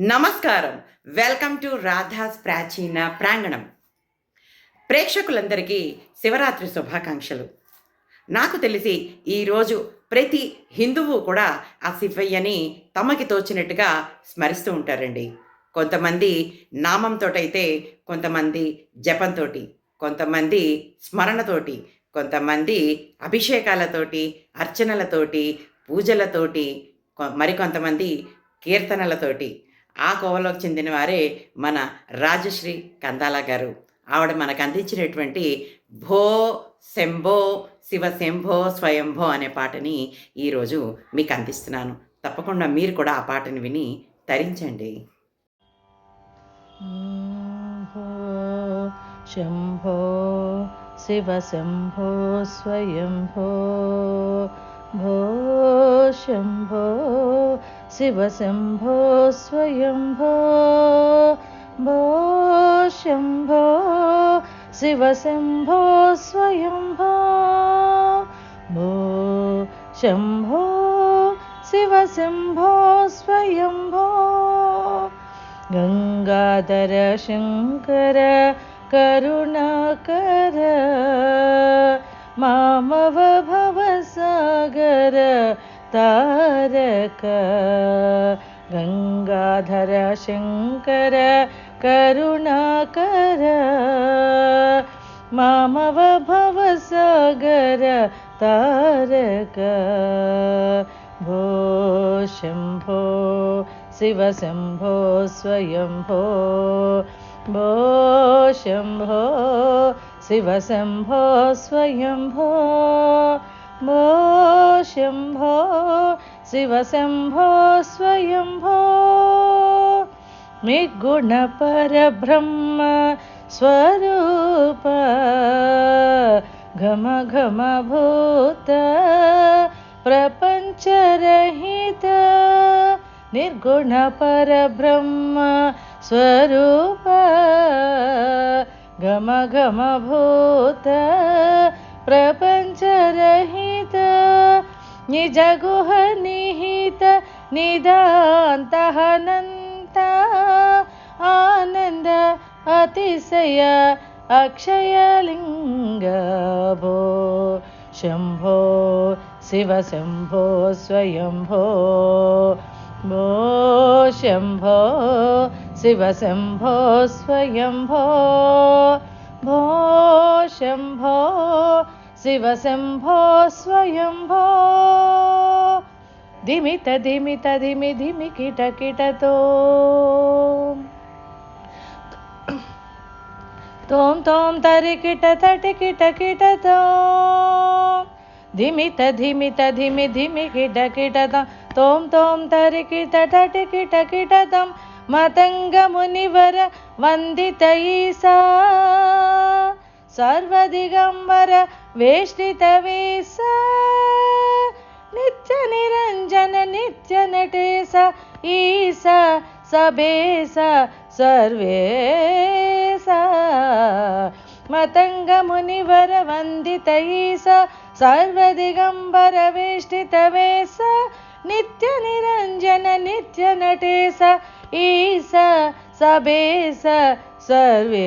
నమస్కారం. Welcome to Radha's ప్రాచీన ప్రాంగణం. ప్రేక్షకులందరికీ శివరాత్రి శుభాకాంక్షలు. నాకు తెలిసి ఈరోజు ప్రతి హిందువు కూడా ఆ శివయ్యని తమకి తోచినట్టుగా స్మరిస్తూ ఉంటారండి. కొంతమంది నామంతో అయితే కొంతమంది జపంతోటి కొంతమంది స్మరణతోటి కొంతమంది అభిషేకాలతోటి అర్చనలతోటి పూజలతోటి కొ- మరికొంతమంది కీర్తనలతోటి ఆ కోవలోకి చెందిన వారే మన రాజశ్రీ కందాల గారు. ఆవిడ మనకు అందించినటువంటి భో శంభో శివ శంభో స్వయంభో అనే పాటని ఈరోజు మీకు అందిస్తున్నాను. తప్పకుండా మీరు కూడా ఆ పాటని విని తరించండి. శంభో శివ శంభో స్వయంభో భో శంభో. शिवशम्भो स्वयम्भो भो शम्भो शिवशम्भो स्वयम्भो भो शम्भो शिवशम्भो स्वयम्भो। गङ्गाधर शङ्कर करुणाकर मामव भवसागर तारक गङ्गाधर शङ्कर करुणाकर मामव भवसागर तारक भो शम्भो शिव शम्भो स्वयम्भो भो शम्भो शिव शम्भो स्वयम्भो भो शम्भो शिव शम्भो स्वयम्भो निर्गुणपरब्रह्म स्वरूप भूत प्रपञ्चरहित निर्गुणपरब्रह्म स्वरूप घम घम भूत प्रपञ्चरहित निजगुह निहित निदान्तहनन्त आनन्द अतिशय अक्षयलिङ्ग भो शम्भो शिव शम्भो स्वयम्भो भो शम्भो शिव शम्भो स्वयम्भो शम्भो शिवशम्भो स्वयम्भो। दिमित दिमित दिमि धिमि किटकिटतो तों तों तरिकिटतटिकिटकिटतो धिमित धिमित धिमि धिमि किटकिटतं तों तों तरिकिटिकिटकिटतं मतङ्गमुनिवर वन्दित ईसा। सर्वदिगम्बर वेष्टितवे स नित्यनिरञ्जननित्यनटेश ईश सबे स सर्वे स मतङ्गमुनिवरवन्दितै स सर्वदिगम्बर वेष्टितवेश नित्यनिरञ्जननित्यनटे स ईस सबे स सर्वे